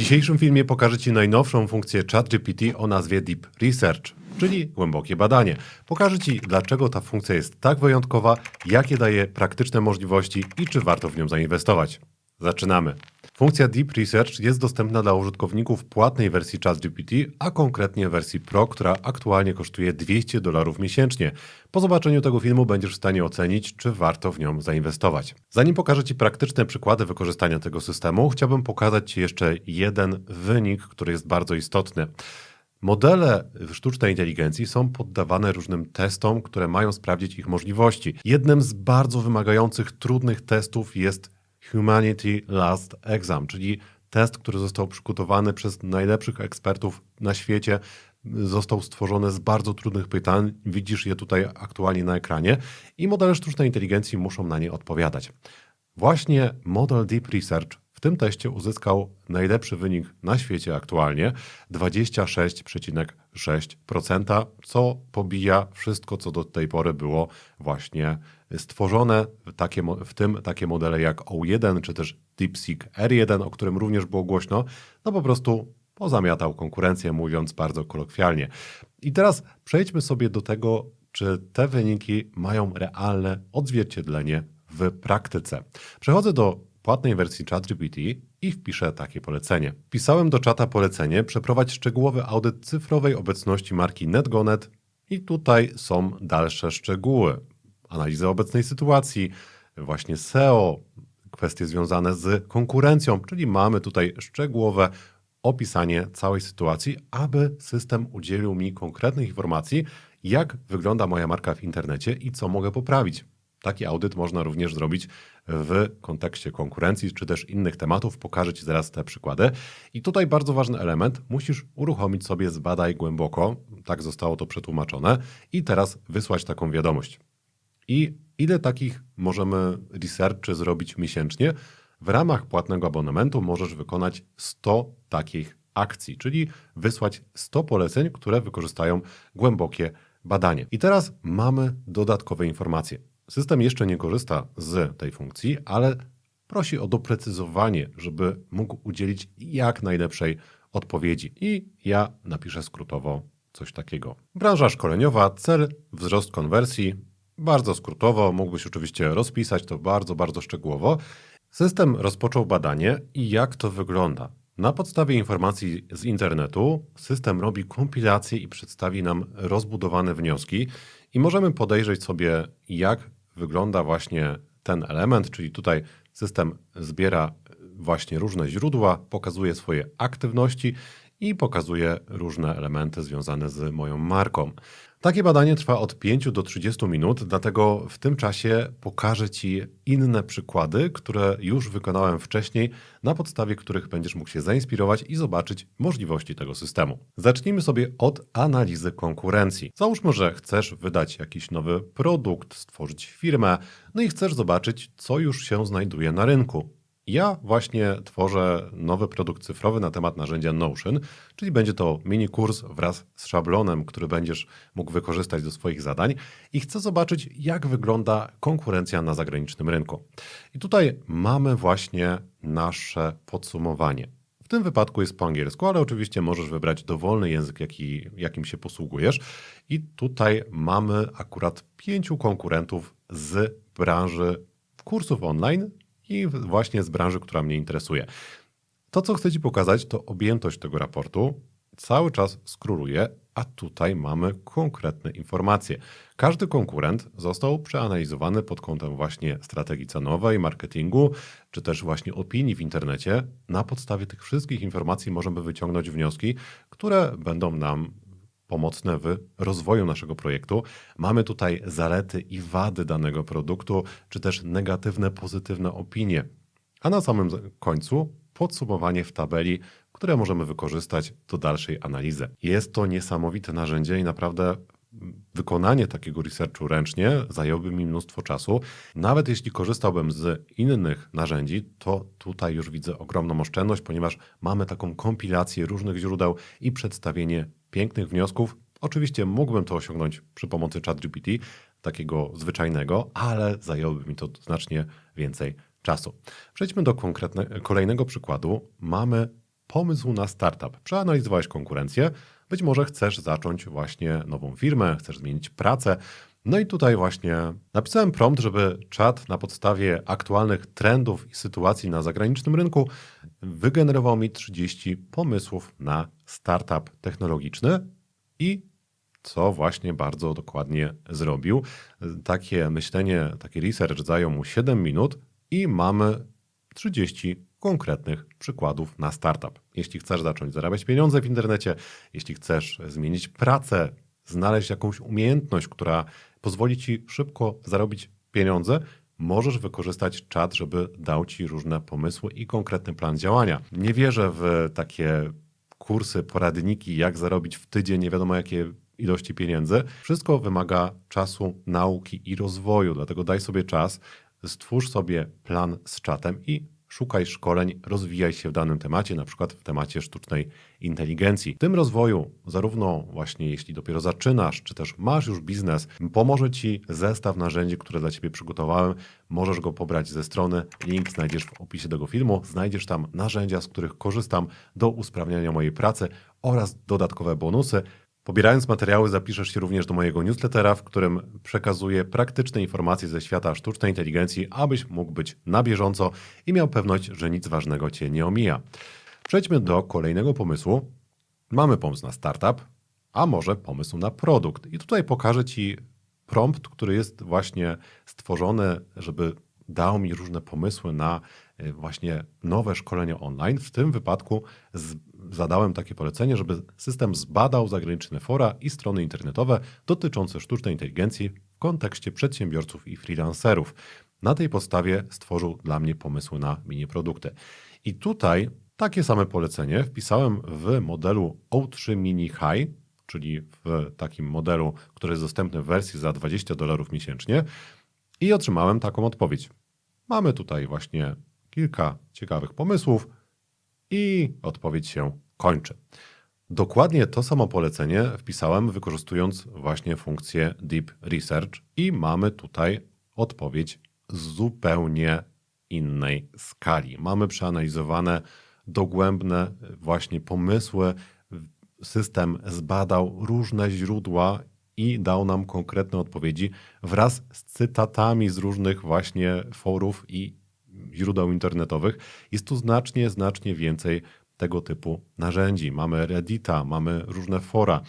dzisiejszym filmie pokażę Ci najnowszą funkcję ChatGPT o nazwie Deep Research, czyli głębokie badanie. Pokażę Ci, dlaczego ta funkcja jest tak wyjątkowa, jakie daje praktyczne możliwości i czy warto w nią zainwestować. Zaczynamy. Funkcja Deep Research jest dostępna dla użytkowników płatnej wersji ChatGPT, a konkretnie wersji Pro, która aktualnie kosztuje 200 dolarów miesięcznie. Po zobaczeniu tego filmu będziesz w stanie ocenić, czy warto w nią zainwestować. Zanim pokażę Ci praktyczne przykłady wykorzystania tego systemu, chciałbym pokazać Ci jeszcze jeden wynik, który jest bardzo istotny. Modele sztucznej inteligencji są poddawane różnym testom, które mają sprawdzić ich możliwości. Jednym z bardzo wymagających, trudnych testów jest Humanity Last Exam, czyli test, który został przygotowany przez najlepszych ekspertów na świecie. Został stworzony z bardzo trudnych pytań. Widzisz je tutaj aktualnie na ekranie i modele sztucznej inteligencji muszą na nie odpowiadać. Właśnie model Deep Research w tym teście uzyskał najlepszy wynik na świecie aktualnie 26,6%, co pobija wszystko, co do tej pory było właśnie stworzone, takie, w tym takie modele jak O1 czy też DeepSeek R1, o którym również było głośno, no po prostu pozamiatał konkurencję, mówiąc bardzo kolokwialnie. I teraz przejdźmy sobie do tego, czy te wyniki mają realne odzwierciedlenie w praktyce. Przechodzę do płatnej wersji ChatGPT i wpiszę takie polecenie. Pisałem do czata polecenie przeprowadź szczegółowy audyt cyfrowej obecności marki NetGonet i tutaj są dalsze szczegóły. Analiza obecnej sytuacji, właśnie SEO, kwestie związane z konkurencją, czyli mamy tutaj szczegółowe opisanie całej sytuacji, aby system udzielił mi konkretnych informacji, jak wygląda moja marka w internecie i co mogę poprawić. Taki audyt można również zrobić w kontekście konkurencji czy też innych tematów. Pokażę Ci zaraz te przykłady. I tutaj bardzo ważny element. Musisz uruchomić sobie zbadaj głęboko. Tak zostało to przetłumaczone. I teraz wysłać taką wiadomość. I ile takich możemy researchy zrobić miesięcznie? W ramach płatnego abonamentu możesz wykonać 100 takich akcji, czyli wysłać 100 poleceń, które wykorzystają głębokie badanie. I teraz mamy dodatkowe informacje. System jeszcze nie korzysta z tej funkcji, ale prosi o doprecyzowanie, żeby mógł udzielić jak najlepszej odpowiedzi. I ja napiszę skrótowo coś takiego. Branża szkoleniowa, cel, wzrost konwersji. Bardzo skrótowo, mógłbyś oczywiście rozpisać to bardzo, bardzo szczegółowo. System rozpoczął badanie i jak to wygląda. Na podstawie informacji z internetu system robi kompilację i przedstawi nam rozbudowane wnioski i możemy podejrzeć sobie, jak wygląda właśnie ten element, czyli tutaj system zbiera właśnie różne źródła, pokazuje swoje aktywności i pokazuje różne elementy związane z moją marką. Takie badanie trwa od 5 do 30 minut, dlatego w tym czasie pokażę Ci inne przykłady, które już wykonałem wcześniej, na podstawie których będziesz mógł się zainspirować i zobaczyć możliwości tego systemu. Zacznijmy sobie od analizy konkurencji. Załóżmy, że chcesz wydać jakiś nowy produkt, stworzyć firmę, no i chcesz zobaczyć, co już się znajduje na rynku. Ja właśnie tworzę nowy produkt cyfrowy na temat narzędzia Notion, czyli będzie to mini kurs wraz z szablonem, który będziesz mógł wykorzystać do swoich zadań i chcę zobaczyć, jak wygląda konkurencja na zagranicznym rynku. I tutaj mamy właśnie nasze podsumowanie. W tym wypadku jest po angielsku, ale oczywiście możesz wybrać dowolny język, jaki, jakim się posługujesz. I tutaj mamy akurat pięciu konkurentów z branży kursów online i właśnie z branży, która mnie interesuje. To, co chcę Ci pokazać, to objętość tego raportu. Cały czas skróluję, a tutaj mamy konkretne informacje. Każdy konkurent został przeanalizowany pod kątem właśnie strategii cenowej, marketingu, czy też właśnie opinii w internecie. Na podstawie tych wszystkich informacji możemy wyciągnąć wnioski, które będą nam pomocne w rozwoju naszego projektu. Mamy tutaj zalety i wady danego produktu, czy też negatywne, pozytywne opinie. A na samym końcu podsumowanie w tabeli, które możemy wykorzystać do dalszej analizy. Jest to niesamowite narzędzie i naprawdę wykonanie takiego researchu ręcznie zajęłoby mi mnóstwo czasu. Nawet jeśli korzystałbym z innych narzędzi, to tutaj już widzę ogromną oszczędność, ponieważ mamy taką kompilację różnych źródeł i przedstawienie pięknych wniosków. Oczywiście mógłbym to osiągnąć przy pomocy ChatGPT, takiego zwyczajnego, ale zajęłoby mi to znacznie więcej czasu. Przejdźmy do konkretne, kolejnego przykładu. Mamy pomysł na startup. Przeanalizowałeś konkurencję, być może chcesz zacząć właśnie nową firmę, chcesz zmienić pracę. No i tutaj właśnie napisałem prompt, żeby czat na podstawie aktualnych trendów i sytuacji na zagranicznym rynku wygenerował mi 30 pomysłów na startup technologiczny i co właśnie bardzo dokładnie zrobił. Takie myślenie, taki research zajął mu 7 minut i mamy 30 konkretnych przykładów na startup. Jeśli chcesz zacząć zarabiać pieniądze w internecie, jeśli chcesz zmienić pracę, znaleźć jakąś umiejętność, która pozwoli ci szybko zarobić pieniądze, możesz wykorzystać czat, żeby dał ci różne pomysły i konkretny plan działania. Nie wierzę w takie kursy, poradniki, jak zarobić w tydzień nie wiadomo jakie ilości pieniędzy. Wszystko wymaga czasu, nauki i rozwoju, dlatego daj sobie czas, stwórz sobie plan z czatem i szukaj szkoleń, rozwijaj się w danym temacie, na przykład w temacie sztucznej inteligencji. W tym rozwoju, zarówno właśnie jeśli dopiero zaczynasz, czy też masz już biznes, pomoże Ci zestaw narzędzi, które dla Ciebie przygotowałem. Możesz go pobrać ze strony, link znajdziesz w opisie tego filmu. Znajdziesz tam narzędzia, z których korzystam do usprawniania mojej pracy oraz dodatkowe bonusy. Pobierając materiały, zapiszesz się również do mojego newslettera, w którym przekazuję praktyczne informacje ze świata sztucznej inteligencji, abyś mógł być na bieżąco i miał pewność, że nic ważnego Cię nie omija. Przejdźmy do kolejnego pomysłu. Mamy pomysł na startup, a może pomysł na produkt. I tutaj pokażę Ci prompt, który jest właśnie stworzony, żeby dał mi różne pomysły na y, właśnie nowe szkolenia online. W tym wypadku zadałem takie polecenie, żeby system zbadał zagraniczne fora i strony internetowe dotyczące sztucznej inteligencji w kontekście przedsiębiorców i freelancerów. Na tej podstawie stworzył dla mnie pomysły na mini produkty. I tutaj takie same polecenie wpisałem w modelu O3 Mini High, czyli w takim modelu, który jest dostępny w wersji za 20 dolarów miesięcznie. I otrzymałem taką odpowiedź. Mamy tutaj właśnie kilka ciekawych pomysłów i odpowiedź się kończy. Dokładnie to samo polecenie wpisałem wykorzystując właśnie funkcję Deep Research i mamy tutaj odpowiedź z zupełnie innej skali. Mamy przeanalizowane dogłębne właśnie pomysły. System zbadał różne źródła i dał nam konkretne odpowiedzi wraz z cytatami z różnych właśnie forów i źródeł internetowych. Jest tu znacznie, znacznie więcej tego typu narzędzi. Mamy Reddita, mamy różne fora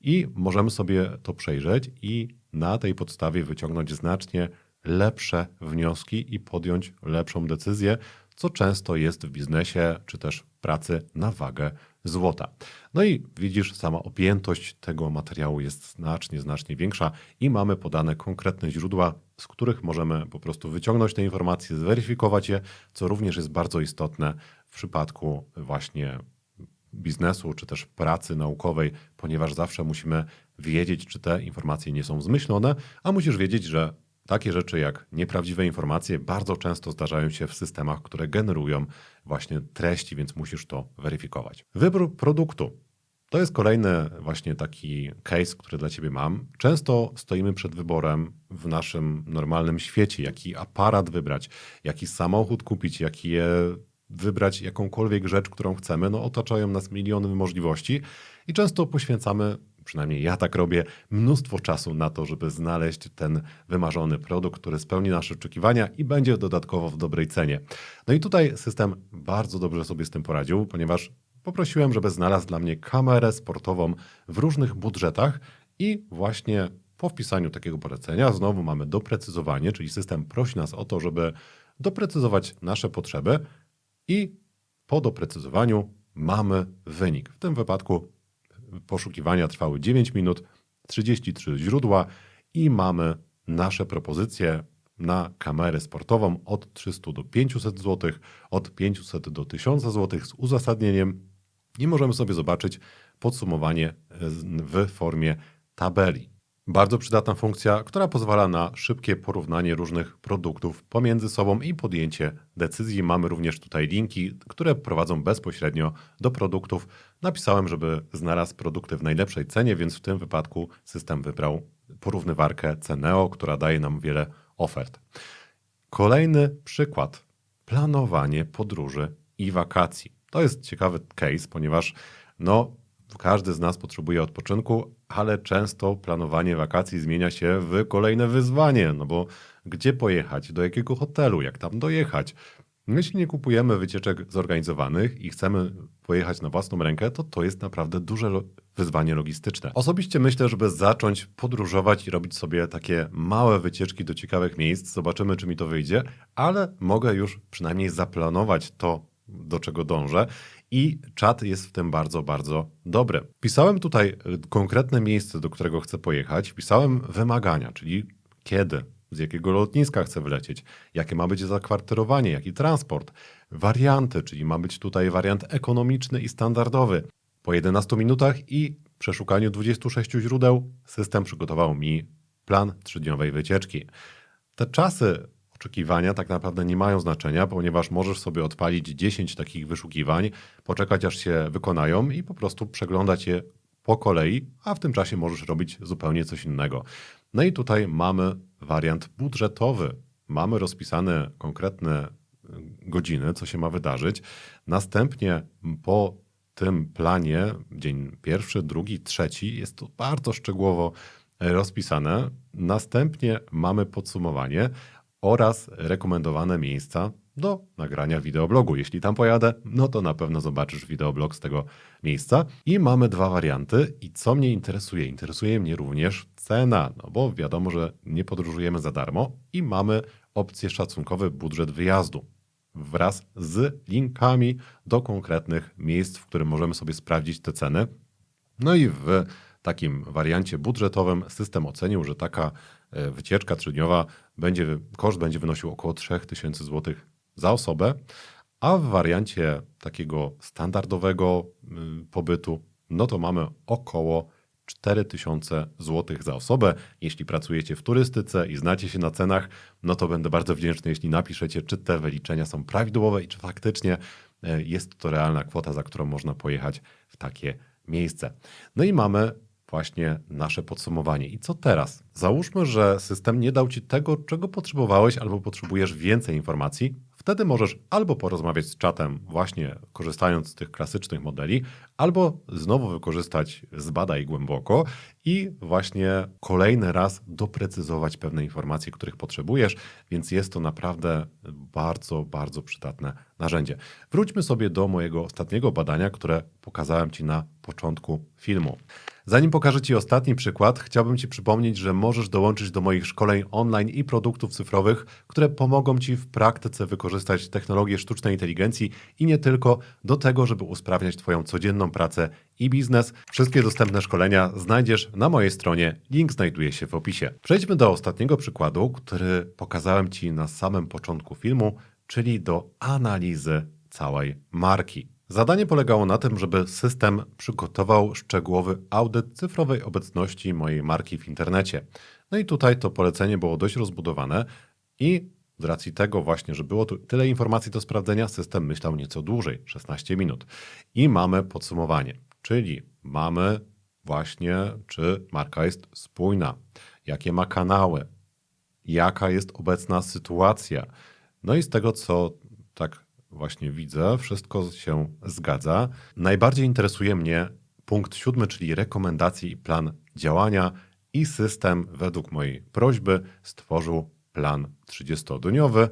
i możemy sobie to przejrzeć i na tej podstawie wyciągnąć znacznie lepsze wnioski i podjąć lepszą decyzję, co często jest w biznesie czy też pracy na wagę złota. No i widzisz, sama objętość tego materiału jest znacznie, znacznie większa i mamy podane konkretne źródła, z których możemy po prostu wyciągnąć te informacje, zweryfikować je, co również jest bardzo istotne w przypadku właśnie biznesu czy też pracy naukowej, ponieważ zawsze musimy wiedzieć, czy te informacje nie są zmyślone, a musisz wiedzieć, że takie rzeczy jak nieprawdziwe informacje bardzo często zdarzają się w systemach, które generują właśnie treści, więc musisz to weryfikować. Wybór produktu. To jest kolejny właśnie taki case, który dla Ciebie mam. Często stoimy przed wyborem w naszym normalnym świecie, jaki aparat wybrać, jaki samochód kupić, jaki je wybrać jakąkolwiek rzecz, którą chcemy. No, otaczają nas miliony możliwości i często poświęcamy przynajmniej ja tak robię, mnóstwo czasu na to, żeby znaleźć ten wymarzony produkt, który spełni nasze oczekiwania i będzie dodatkowo w dobrej cenie. No i tutaj system bardzo dobrze sobie z tym poradził, ponieważ poprosiłem, żeby znalazł dla mnie kamerę sportową w różnych budżetach i właśnie po wpisaniu takiego polecenia znowu mamy doprecyzowanie, czyli system prosi nas o to, żeby doprecyzować nasze potrzeby i po doprecyzowaniu mamy wynik. W tym wypadku poszukiwania trwały 9 minut, 33 źródła i mamy nasze propozycje na kamerę sportową od 300 do 500 zł, od 500 do 1000 zł z uzasadnieniem i możemy sobie zobaczyć podsumowanie w formie tabeli. Bardzo przydatna funkcja, która pozwala na szybkie porównanie różnych produktów pomiędzy sobą i podjęcie decyzji. Mamy również tutaj linki, które prowadzą bezpośrednio do produktów. Napisałem, żeby znalazł produkty w najlepszej cenie, więc w tym wypadku system wybrał porównywarkę Ceneo, która daje nam wiele ofert. Kolejny przykład. Planowanie podróży i wakacji. To jest ciekawy case, ponieważ no, każdy z nas potrzebuje odpoczynku, ale często planowanie wakacji zmienia się w kolejne wyzwanie, no bo gdzie pojechać, do jakiego hotelu, jak tam dojechać. Jeśli nie kupujemy wycieczek zorganizowanych i chcemy pojechać na własną rękę, to to jest naprawdę duże wyzwanie logistyczne. Osobiście myślę, żeby zacząć podróżować i robić sobie takie małe wycieczki do ciekawych miejsc. Zobaczymy, czy mi to wyjdzie, ale mogę już przynajmniej zaplanować to, do czego dążę. I czat jest w tym bardzo, bardzo dobry. Pisałem tutaj y, konkretne miejsce, do którego chcę pojechać. Pisałem wymagania, czyli kiedy, z jakiego lotniska chcę wlecieć, jakie ma być zakwaterowanie, jaki transport, warianty, czyli ma być tutaj wariant ekonomiczny i standardowy. Po 11 minutach i przeszukaniu 26 źródeł system przygotował mi plan trzydniowej wycieczki. Te czasy oczekiwania tak naprawdę nie mają znaczenia, ponieważ możesz sobie odpalić 10 takich wyszukiwań, poczekać aż się wykonają i po prostu przeglądać je po kolei, a w tym czasie możesz robić zupełnie coś innego. No i tutaj mamy wariant budżetowy. Mamy rozpisane konkretne y, godziny, co się ma wydarzyć. Następnie po tym planie, dzień pierwszy, drugi, trzeci, jest to bardzo szczegółowo e, rozpisane. Następnie mamy podsumowanie oraz rekomendowane miejsca do nagrania wideoblogu. Jeśli tam pojadę, no to na pewno zobaczysz wideoblog z tego miejsca. I mamy dwa warianty. I co mnie interesuje? Interesuje mnie również cena, no bo wiadomo, że nie podróżujemy za darmo i mamy opcję szacunkowy budżet wyjazdu wraz z linkami do konkretnych miejsc, w którym możemy sobie sprawdzić te ceny. No i w takim wariancie budżetowym system ocenił, że taka wycieczka trzydniowa będzie, koszt będzie wynosił około 3000 zł za osobę, a w wariancie takiego standardowego y, pobytu, no to mamy około 4000 zł za osobę. Jeśli pracujecie w turystyce i znacie się na cenach, no to będę bardzo wdzięczny, jeśli napiszecie, czy te wyliczenia są prawidłowe i czy faktycznie e, jest to realna kwota, za którą można pojechać w takie miejsce. No i mamy właśnie nasze podsumowanie. I co teraz? Załóżmy, że system nie dał ci tego, czego potrzebowałeś, albo potrzebujesz więcej informacji. Wtedy możesz albo porozmawiać z czatem, właśnie korzystając z tych klasycznych modeli, albo znowu wykorzystać zbadaj głęboko i właśnie kolejny raz doprecyzować pewne informacje, których potrzebujesz, więc jest to naprawdę bardzo, bardzo przydatne narzędzie. Wróćmy sobie do mojego ostatniego badania, które pokazałem Ci na początku filmu. Zanim pokażę Ci ostatni przykład, chciałbym Ci przypomnieć, że możesz dołączyć do moich szkoleń online i produktów cyfrowych, które pomogą Ci w praktyce wykorzystać technologię sztucznej inteligencji i nie tylko do tego, żeby usprawniać Twoją codzienną pracę i biznes. Wszystkie dostępne szkolenia znajdziesz na mojej stronie. Link znajduje się w opisie. Przejdźmy do ostatniego przykładu, który pokazałem Ci na samym początku filmu, czyli do analizy całej marki. Zadanie polegało na tym, żeby system przygotował szczegółowy audyt cyfrowej obecności mojej marki w internecie. No i tutaj to polecenie było dość rozbudowane i z racji tego właśnie, że było tu tyle informacji do sprawdzenia, system myślał nieco dłużej, 16 minut. I mamy podsumowanie, czyli mamy właśnie, czy marka jest spójna, jakie ma kanały, jaka jest obecna sytuacja. No i z tego, co tak właśnie widzę, wszystko się zgadza. Najbardziej interesuje mnie punkt siódmy, czyli rekomendacje i plan działania. I system, według mojej prośby, stworzył plan 30-dniowy,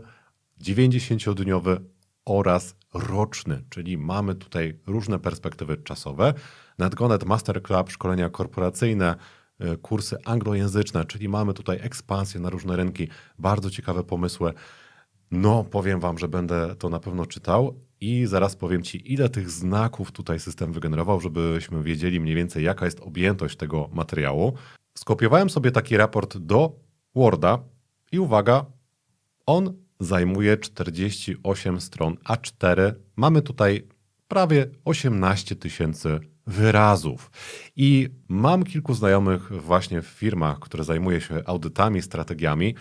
90-dniowy oraz roczny, czyli mamy tutaj różne perspektywy czasowe. NetGonet Master Club, szkolenia korporacyjne, y, kursy anglojęzyczne, czyli mamy tutaj ekspansję na różne rynki, bardzo ciekawe pomysły. No, powiem Wam, że będę to na pewno czytał i zaraz powiem Ci, ile tych znaków tutaj system wygenerował, żebyśmy wiedzieli mniej więcej, jaka jest objętość tego materiału. Skopiowałem sobie taki raport do Worda i uwaga, on zajmuje 48 stron A4. Mamy tutaj prawie 18 tysięcy wyrazów. I mam kilku znajomych właśnie w firmach, które zajmują się audytami, strategiami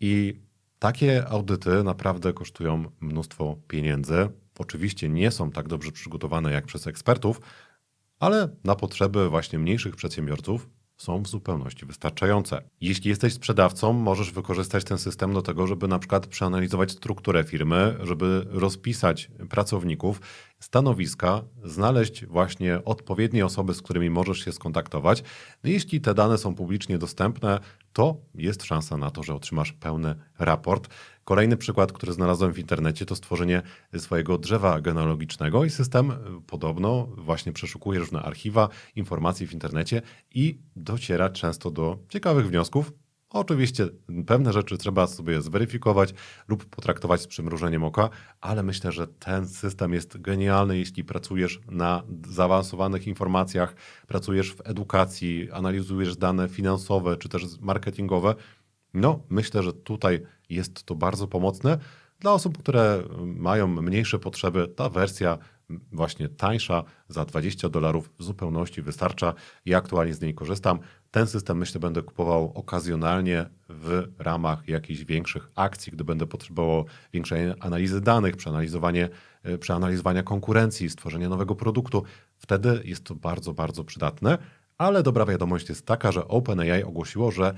i takie audyty naprawdę kosztują mnóstwo pieniędzy. Oczywiście nie są tak dobrze przygotowane jak przez ekspertów, ale na potrzeby właśnie mniejszych przedsiębiorców są w zupełności wystarczające. Jeśli jesteś sprzedawcą, możesz wykorzystać ten system do tego, żeby na przykład przeanalizować strukturę firmy, żeby rozpisać pracowników, stanowiska, znaleźć właśnie odpowiednie osoby, z którymi możesz się skontaktować. No, jeśli te dane są publicznie dostępne, to jest szansa na to, że otrzymasz pełny raport. Kolejny przykład, który znalazłem w internecie, to stworzenie swojego drzewa genealogicznego i system y, podobno właśnie przeszukuje różne archiwa, informacji w internecie i dociera często do ciekawych wniosków. Oczywiście pewne rzeczy trzeba sobie zweryfikować lub potraktować z przymrużeniem oka, ale myślę, że ten system jest genialny, jeśli pracujesz na zaawansowanych informacjach, pracujesz w edukacji, analizujesz dane finansowe czy też marketingowe. No, myślę, że tutaj jest to bardzo pomocne. Dla osób, które mają mniejsze potrzeby, ta wersja właśnie tańsza za 20 dolarów w zupełności wystarcza i aktualnie z niej korzystam. Ten system myślę będę kupował okazjonalnie w ramach jakichś większych akcji, gdy będę potrzebował większej analizy danych, przeanalizowanie, e, przeanalizowania konkurencji, stworzenia nowego produktu. Wtedy jest to bardzo, bardzo przydatne. Ale dobra wiadomość jest taka, że OpenAI ogłosiło, że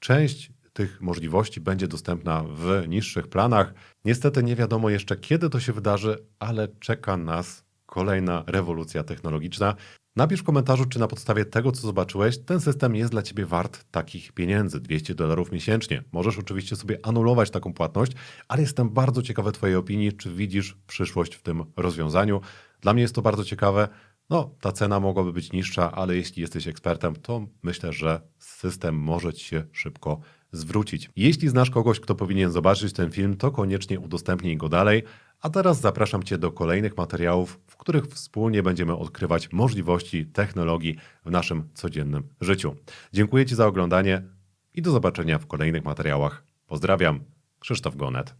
część tych możliwości będzie dostępna w niższych planach. Niestety nie wiadomo jeszcze, kiedy to się wydarzy, ale czeka nas kolejna rewolucja technologiczna. Napisz w komentarzu, czy na podstawie tego, co zobaczyłeś, ten system jest dla Ciebie wart takich pieniędzy 200 dolarów miesięcznie. Możesz oczywiście sobie anulować taką płatność, ale jestem bardzo ciekawy Twojej opinii, czy widzisz przyszłość w tym rozwiązaniu. Dla mnie jest to bardzo ciekawe. No, ta cena mogłaby być niższa, ale jeśli jesteś ekspertem, to myślę, że system może Ci się szybko zwrócić. Jeśli znasz kogoś, kto powinien zobaczyć ten film, to koniecznie udostępnij go dalej. A teraz zapraszam Cię do kolejnych materiałów, w których wspólnie będziemy odkrywać możliwości technologii w naszym codziennym życiu. Dziękuję Ci za oglądanie i do zobaczenia w kolejnych materiałach. Pozdrawiam, Krzysztof Gonet.